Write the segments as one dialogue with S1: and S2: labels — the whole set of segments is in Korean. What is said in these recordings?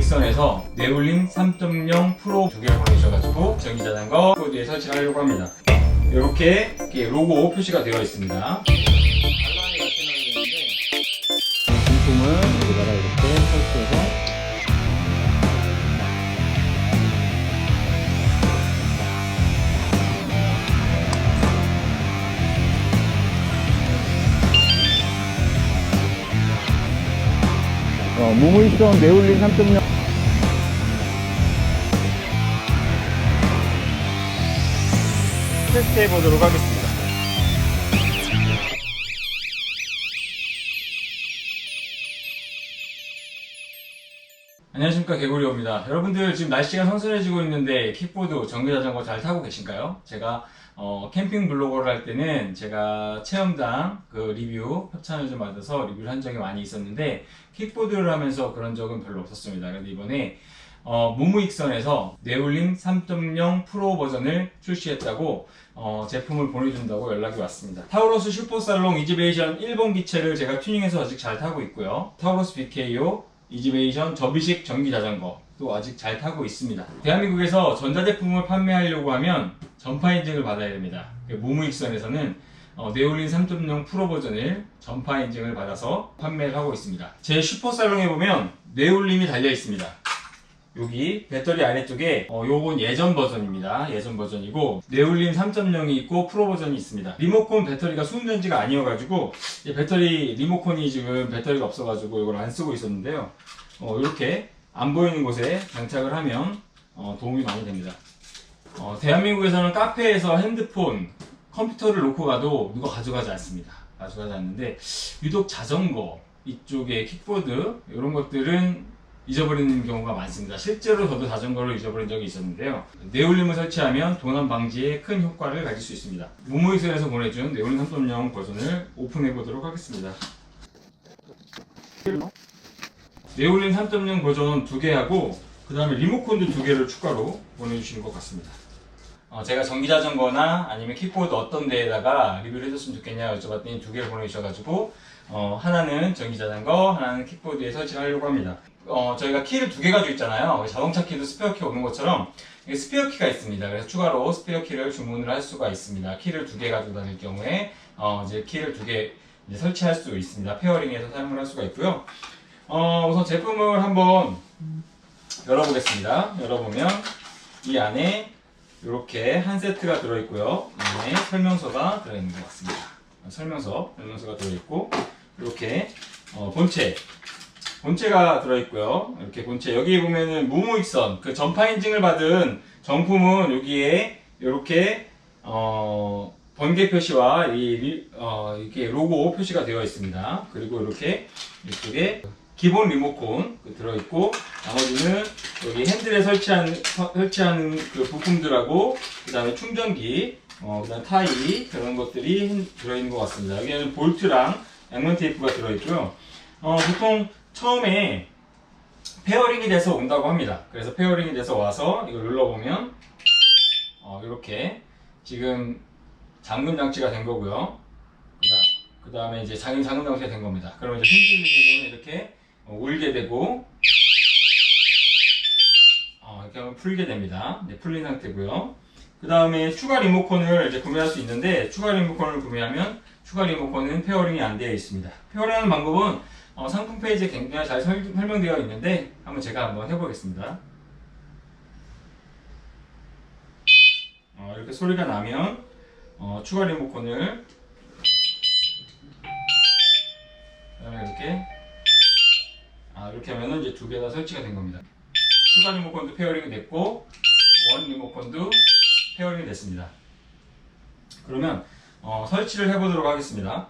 S1: 무무익선에서 네올림 3.0 프로 두 개를 보내주셔가지고 전기자전거 코드에 설치를 하려고 합니다. 이렇게, 로고 표시가 되어 있습니다. 알람이 같이 나는데
S2: 무무익선 네올린 3.0
S1: 테스트 해보도록 하겠습니다. 안녕하십니까 개구리오입니다. 여러분들 지금 날씨가 선선해지고 있는데 킥보드 전기자전거 잘 타고 계신가요? 제가 어, 캠핑 블로거를 할 때는 제가 체험당 그 리뷰 협찬을 좀 받아서 리뷰를 한 적이 많이 있었는데 킥보드를 하면서 그런 적은 별로 없었습니다. 그런데 이번에 어, 무무익선에서 네올림 3.0 프로 버전을 출시했다고 어, 제품을 보내준다고 연락이 왔습니다. 타우로스 슈퍼살롱 이지베이션 1번 기체를 제가 튜닝해서 아직 잘 타고 있고요. 타우로스 BKO 이지베이션 접이식 전기 자전거도 아직 잘 타고 있습니다. 대한민국에서 전자제품을 판매하려고 하면 전파 인증을 받아야 됩니다. 그 무무익선에서는 어, 네올린 3.0 프로 버전을 전파 인증을 받아서 판매를 하고 있습니다. 제 슈퍼살롱에 보면 네올림이 달려 있습니다. 여기 배터리 아래쪽에 어, 요건 예전 버전입니다. 예전 버전이고 네올림 3.0이 있고 프로 버전이 있습니다. 리모컨 배터리가 수은전지가 아니어가지고 이 배터리 리모컨이 지금 배터리가 없어가지고 이걸 안 쓰고 있었는데요. 어, 이렇게 안 보이는 곳에 장착을 하면 어, 도움이 많이 됩니다. 어, 대한민국에서는 카페에서 핸드폰, 컴퓨터를 놓고 가도 누가 가져가지 않습니다. 가져가지 않는데 유독 자전거 이쪽에 킥보드 이런 것들은 잊어버리는 경우가 많습니다. 실제로 저도 자전거를 잊어버린 적이 있었는데요. 네올림을 설치하면 도난 방지에 큰 효과를 가질 수 있습니다. 무무이선에서 보내준 네올림 3.0 버전을 오픈해 보도록 하겠습니다. 네올림 3.0 버전 두개 하고 그 다음에 리모컨도 두 개를 추가로 보내주시는 것 같습니다. 어, 제가 전기자전거나 아니면 킥보드 어떤 데에다가 리뷰를 해줬으면 좋겠냐 여쭤봤더니 두 개를 보내주셔가지고 어, 하나는 전기자전거, 하나는 킥보드에 설치를 하려고 합니다. 어, 저희가 키를 두 개 가지고 있잖아요. 자동차 키도 스페어 키 오는 것처럼 스페어 키가 있습니다. 그래서 추가로 스페어 키를 주문을 할 수가 있습니다. 키를 두 개 가지고 다닐 경우에 어, 이제 키를 두 개 설치할 수 있습니다. 페어링해서 사용을 할 수가 있고요. 어, 우선 제품을 한번 열어보겠습니다. 열어보면 이 안에 이렇게 한 세트가 들어있고요. 이 안에 설명서가 들어있는 것 같습니다. 설명서, 설명서가 들어있고 이렇게 어, 본체, 본체가 들어있고요. 이렇게 본체 여기 보면은 무무익선 그 전파 인증을 받은 정품은 여기에 이렇게 어, 번개 표시와 이 리- 어, 이렇게 로고 표시가 되어 있습니다. 그리고 이렇게 이쪽에 기본 리모컨 그 들어있고 나머지는 여기 핸들에 서- 설치하는 그 부품들하고 그 다음에 충전기 어, 그다음 타이 그런 것들이 들어있는 것 같습니다. 여기에는 볼트랑 양면 테이프가 들어있고요. 어, 보통 처음에 페어링이 돼서 온다고 합니다. 그래서 페어링이 돼서 와서 이걸 눌러보면 어, 이렇게 지금 잠금 장치가 된 거고요. 그 다음에 이제 장인 잠금 장치가 된 겁니다. 그러면 이제 흔들리면 이렇게 어, 울게 되고 어, 이렇게 하면 풀게 됩니다. 네, 풀린 상태고요. 그 다음에 추가 리모컨을 이제 구매할 수 있는데 추가 리모컨을 구매하면 추가 리모컨은 페어링이 안 되어 있습니다. 페어링하는 방법은 어, 상품 페이지에 굉장히 잘 설- 설명되어 있는데 한번 제가 한번 해보겠습니다. 어, 이렇게 소리가 나면 어, 추가 리모컨을 그다음에 이렇게 아 이렇게 하면은 이제 두 개 다 설치가 된 겁니다. 추가 리모컨도 페어링이 됐고 원 리모컨도 페어링이 됐습니다. 그러면 어, 설치를 해보도록 하겠습니다.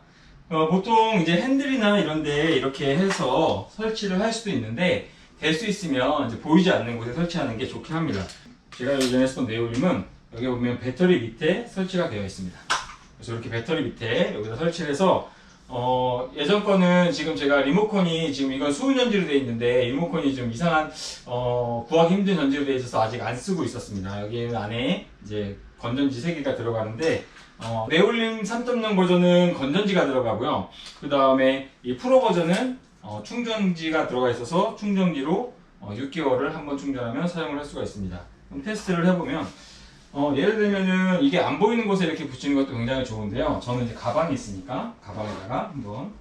S1: 어, 보통 이제 핸들이나 이런데 이렇게 해서 설치를 할 수도 있는데 될 수 있으면 이제 보이지 않는 곳에 설치하는 게 좋긴 합니다. 제가 예전에 했던 네올림은 여기 보면 배터리 밑에 설치가 되어 있습니다. 그래서 이렇게 배터리 밑에 여기다 설치를 해서 어, 예전 거는 지금 제가 리모컨이 지금 이건 수은 전지로 되어 있는데 리모컨이 좀 이상한 어, 구하기 힘든 전지로 되어 있어서 아직 안 쓰고 있었습니다. 여기는 안에 이제 건전지 3개가 들어가는데 어, 네올림 3.0 버전은 건전지가 들어가고요. 그 다음에 이 프로 버전은 어, 충전지가 들어가 있어서 충전기로 어, 6개월을 한번 충전하면 사용을 할 수가 있습니다. 그럼 테스트를 해보면 어, 예를 들면은 이게 안 보이는 곳에 이렇게 붙이는 것도 굉장히 좋은데요. 저는 이제 가방이 있으니까 가방에다가 한번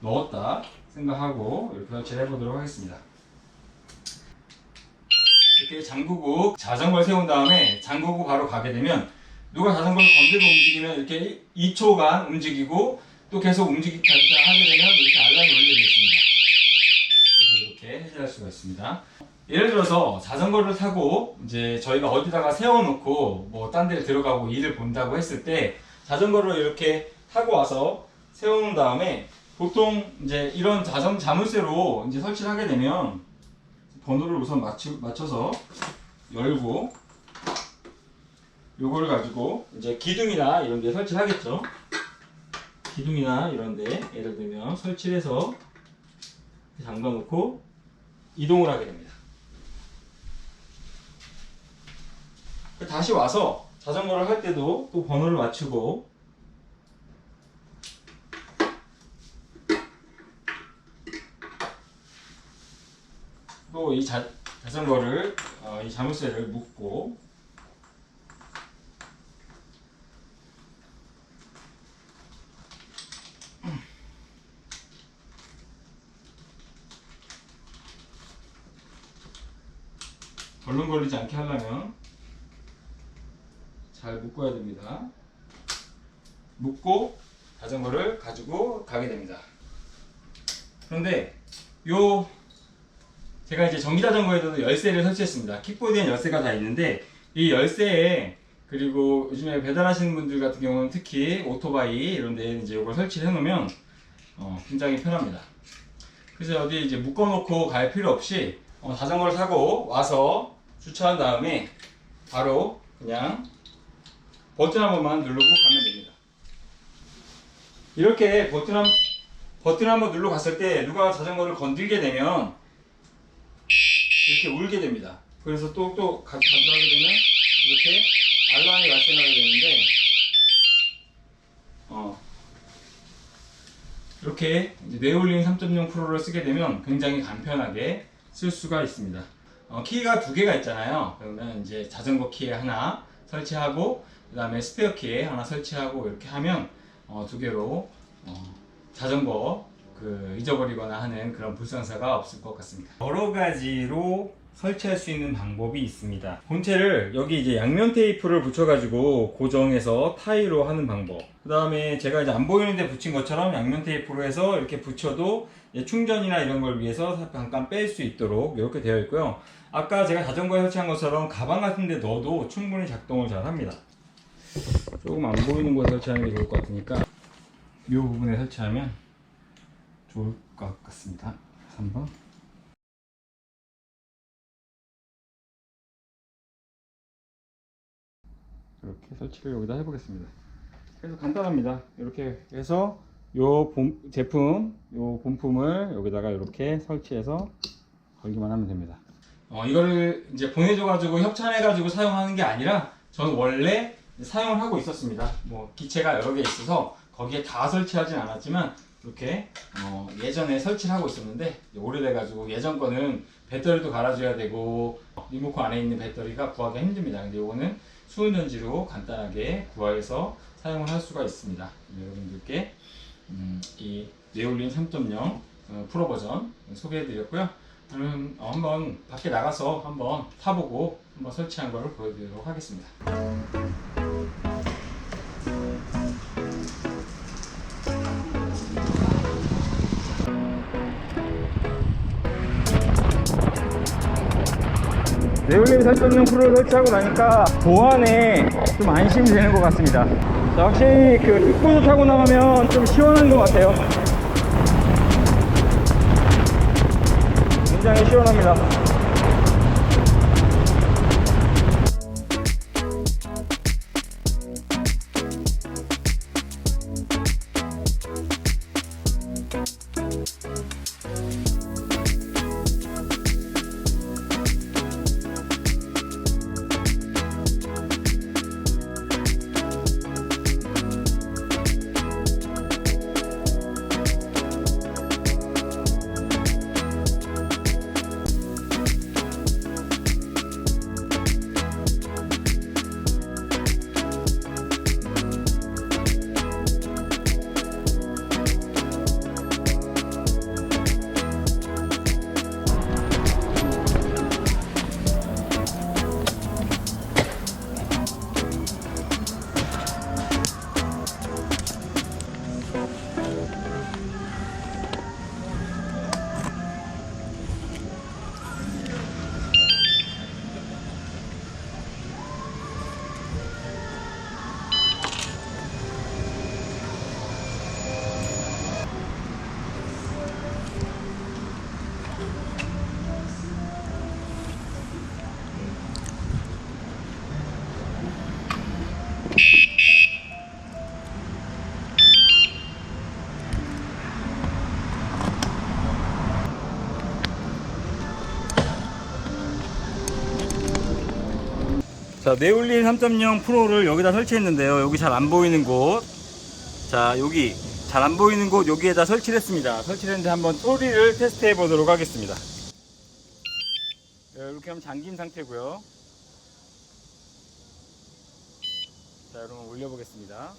S1: 넣었다 생각하고 이렇게 설치를 해보도록 하겠습니다. 이렇게 잠그고 자전거를 세운 다음에 잠그고 바로 가게 되면 누가 자전거를 건드려 움직이면 이렇게 2초간 움직이고 또 계속 움직이게 하게 되면 이렇게 알람이 울리게 되어 있습니다. 그래서 이렇게 해제할 수가 있습니다. 예를 들어서 자전거를 타고 이제 저희가 어디다가 세워놓고 뭐 딴데 들어가고 일을 본다고 했을 때 자전거를 이렇게 타고 와서 세워놓은 다음에 보통 이제 이런 자전 자물쇠로 이제 설치를 하게 되면 번호를 우선 맞추, 맞춰서 열고 요거를 가지고 이제 기둥이나 이런 데 설치를 하겠죠. 기둥이나 이런 데 예를 들면 설치를 해서 잠가 놓고 이동을 하게 됩니다. 다시 와서 자전거를 할 때도 또 번호를 맞추고. 또 이 자전거를 어, 이 자물쇠를 묶고. 덜렁거리지 않게 하려면 잘 묶어야 됩니다. 묶고 자전거를 가지고 가게 됩니다. 그런데 요 제가 이제 전기 자전거에도 열쇠를 설치했습니다. 킥보드엔 열쇠가 다 있는데 이 열쇠에 그리고 요즘에 배달하시는 분들 같은 경우는 특히 오토바이 이런 데 이제 이걸 설치를 해놓으면 어, 굉장히 편합니다. 그래서 어디 이제 묶어 놓고 갈 필요 없이 어, 자전거를 타고 와서 주차한 다음에 바로 그냥 버튼 한 번만 누르고 가면 됩니다. 이렇게 버튼 한 버튼 한번 누르고 갔을 때 누가 자전거를 건들게 되면 이렇게 울게 됩니다. 그래서 또 또 가져가게 되면 이렇게 알람이 발생하게 되는데 어 이렇게 네올린 3.0 프로를 쓰게 되면 굉장히 간편하게 쓸 수가 있습니다. 어, 키가 두 개가 있잖아요. 그러면 이제 자전거 키에 하나 설치하고 그 다음에 스페어 키에 하나 설치하고 이렇게 하면 어, 두 개로 어, 자전거 그 잊어버리거나 하는 그런 불상사가 없을 것 같습니다. 여러 가지로 설치할 수 있는 방법이 있습니다. 본체를 여기 이제 양면 테이프를 붙여 가지고 고정해서 타이로 하는 방법. 그 다음에 제가 이제 안 보이는데 붙인 것처럼 양면 테이프로 해서 이렇게 붙여도 충전이나 이런 걸 위해서 잠깐 뺄 수 있도록 이렇게 되어 있고요. 아까 제가 자전거에 설치한 것처럼 가방 같은 데 넣어도 충분히 작동을 잘 합니다. 조금 안 보이는 곳에 설치하는 게 좋을 것 같으니까 이 부분에 설치하면 좋을 것 같습니다. 그래서 한번 이렇게 설치를 여기다 해보겠습니다. 그래서 간단합니다. 이렇게 해서 요 본- 제품, 요 본품을 여기다가 이렇게 설치해서 걸기만 하면 됩니다. 어, 이거를 이제 보내줘 가지고 협찬해 가지고 사용하는 게 아니라 저는 원래 사용을 하고 있었습니다. 뭐 기체가 여러 개 있어서 거기에 다 설치하진 않았지만 이렇게 어, 예전에 설치를 하고 있었는데 오래돼가지고 예전 거는 배터리도 갈아줘야 되고 리모컨 안에 있는 배터리가 구하기가 힘듭니다. 근데 이거는 수은전지로 간단하게 구하해서 사용을 할 수가 있습니다. 여러분들께 음, 이 네올린 3.0 어, 프로 버전 소개해드렸고요. 어, 한번 밖에 나가서 한번 타보고 한번 설치한 걸 보여드리도록 하겠습니다. 네올림 3.0 프로를 설치하고 나니까 보안에 좀 안심이 되는 것 같습니다. 자, 확실히 그 킥보드 타고 나가면 좀 시원한 것 같아요. 굉장히 시 자, 네올린 3.0 프로를 여기다 설치했는데요. 여기 잘 안 보이는 곳. 자, 여기 잘 안 보이는 곳 여기에다 설치를 했습니다. 설치를 했는데 한번 소리를 테스트 해 보도록 하겠습니다. 네, 이렇게 하면 잠긴 상태고요. 자, 여러분 올려보겠습니다.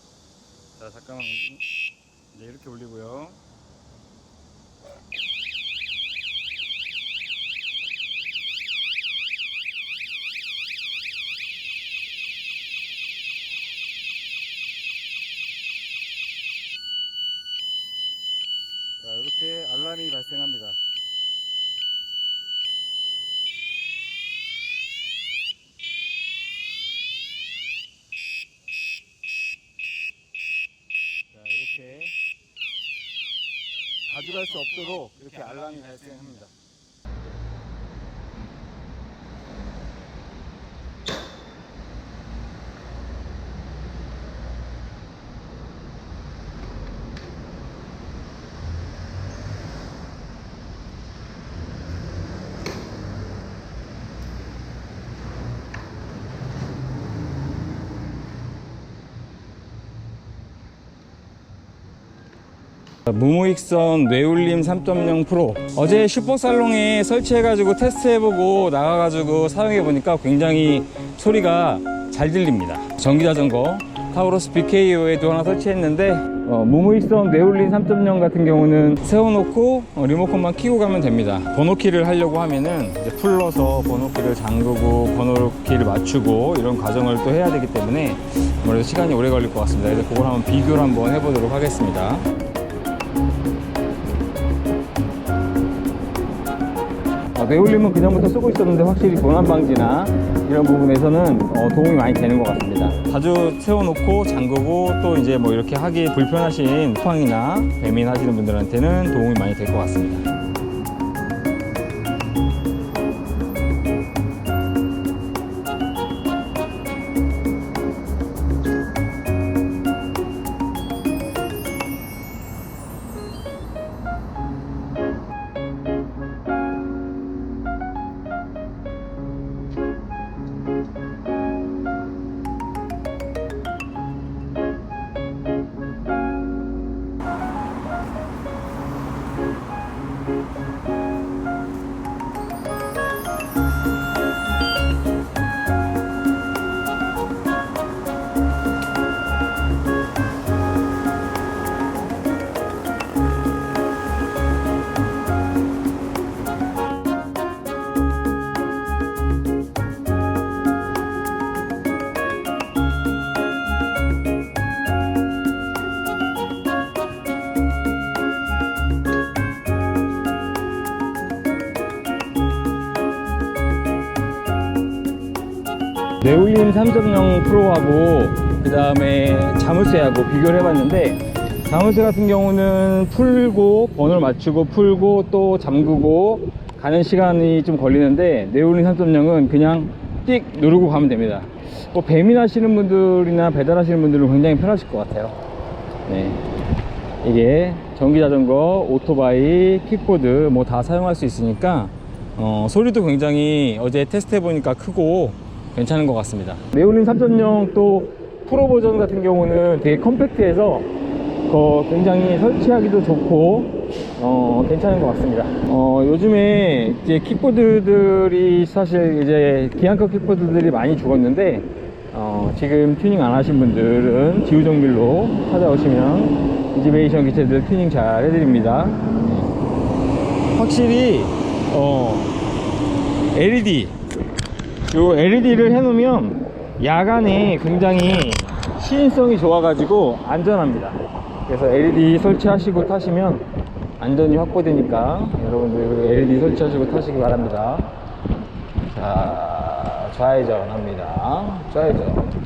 S1: 자, 잠깐만. 네, 이렇게 올리고요. 알람이 발생합니다. 자, 이렇게 가져갈 수 없도록 이렇게 알람이 발생합니다. 무무익선 뇌울림 3.0 프로. 어제 슈퍼살롱에 설치해가지고 테스트해보고 나가가지고 사용해보니까 굉장히 소리가 잘 들립니다. 전기자전거 타우로스 BKO에도 하나 설치했는데 어, 무무익선 뇌울림 3.0 같은 경우는 세워놓고 어, 리모컨만 키고 가면 됩니다. 번호키를 하려고 하면은 이제 풀러서 번호키를 잠그고 번호키를 맞추고 이런 과정을 또 해야 되기 때문에 아무래도 시간이 오래 걸릴 것 같습니다. 그래서 그걸 한번 비교를 한번 해보도록 하겠습니다 어, 네올림은 그전부터 쓰고 있었는데 확실히 도난 방지나 이런 부분에서는 어, 도움이 많이 되는 것 같습니다. 자주 세워놓고 잠그고 또 이제 뭐 이렇게 하기 불편하신 수황이나 배민 하시는 분들한테는 도움이 많이 될 것 같습니다. thank you 네올림 3.0 프로하고 그 다음에 자물쇠하고 비교를 해봤는데 자물쇠 같은 경우는 풀고 번호를 맞추고 풀고 또 잠그고 가는 시간이 좀 걸리는데 네올림 3.0은 그냥 띡 누르고 가면 됩니다 뭐 배민 하시는 분들이나 배달 하시는 분들은 굉장히 편하실 것 같아요 네. 이게 전기자전거, 오토바이, 킥보드 뭐 다 사용할 수 있으니까 어, 소리도 굉장히 어제 테스트 해보니까 크고 괜찮은 것 같습니다 네올린 3.0 또 프로 버전 같은 경우는 되게 컴팩트해서 어, 굉장히 설치하기도 좋고 어, 괜찮은 것 같습니다 어, 요즘에 이제 킥보드들이 사실 이제 기안급 킥보드들이 많이 죽었는데 어, 지금 튜닝 안 하신 분들은 지우정밀로 찾아오시면 이지베이션 기체들 튜닝 잘 해드립니다 네. 확실히 어, LED 요 LED를 해놓으면 야간에 굉장히 시인성이 좋아가지고 안전합니다. 그래서 LED 설치하시고 타시면 안전이 확보되니까 여러분들 LED 설치하시고 타시기 바랍니다. 자, 좌회전 합니다. 좌회전.